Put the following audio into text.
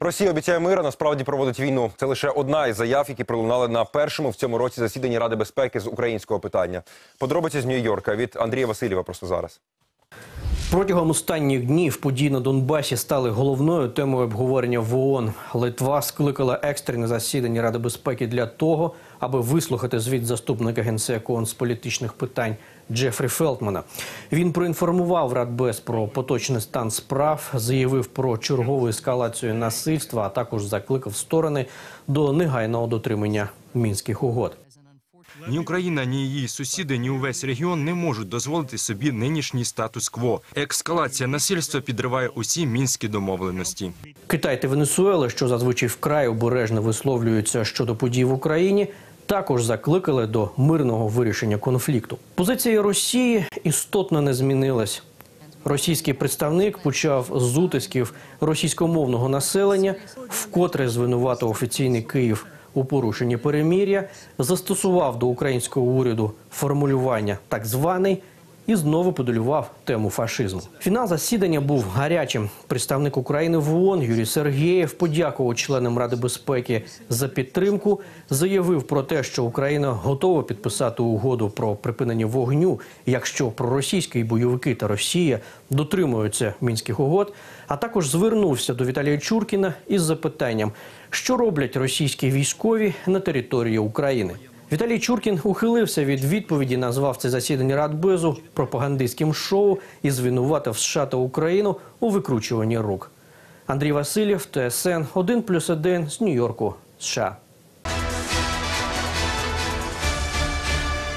Росія обіцяє мира, насправді проводить війну. Це лише одна із заяв, які пролунали на першому в цьому році засіданні Ради безпеки з українського питання. Подробиці з Нью-Йорка від Андрія Васильєва просто зараз. Протягом останніх днів події на Донбасі стали головною темою обговорення в ООН. Литва скликала екстрене засідання Ради безпеки для того, аби вислухати звіт заступника генсеку ООН з політичних питань Джефрі Фелтмана. Він проінформував Радбез про поточний стан справ, заявив про чергову ескалацію насильства, а також закликав сторони до негайного дотримання мінських угод. Ні Україна, ні її сусіди, ні увесь регіон не можуть дозволити собі нинішній статус-кво. Ескалація насильства підриває усі мінські домовленості. Китай та Венесуела, що зазвичай вкрай обережно висловлюються щодо подій в Україні, також закликали до мирного вирішення конфлікту. Позиція Росії істотно не змінилась. Російський представник почав з утисків російськомовного населення, вкотре звинуватив офіційний Київ у порушенні перемір'я, застосував до українського уряду формулювання так званий і знову подолював тему фашизму. Фінал засідання був гарячим. Представник України в ООН Юрій Сергєєв подякував членам Ради безпеки за підтримку. Заявив про те, що Україна готова підписати угоду про припинення вогню, якщо проросійські бойовики та Росія дотримуються мінських угод. А також звернувся до Віталія Чуркіна із запитанням, що роблять російські військові на території України. Віталій Чуркін ухилився від відповіді, назвав це засідання Радбезу пропагандистським шоу і звинуватив США та Україну у викручуванні рук. Андрій Васильєв, ТСН 1+,1 з Нью-Йорку, США.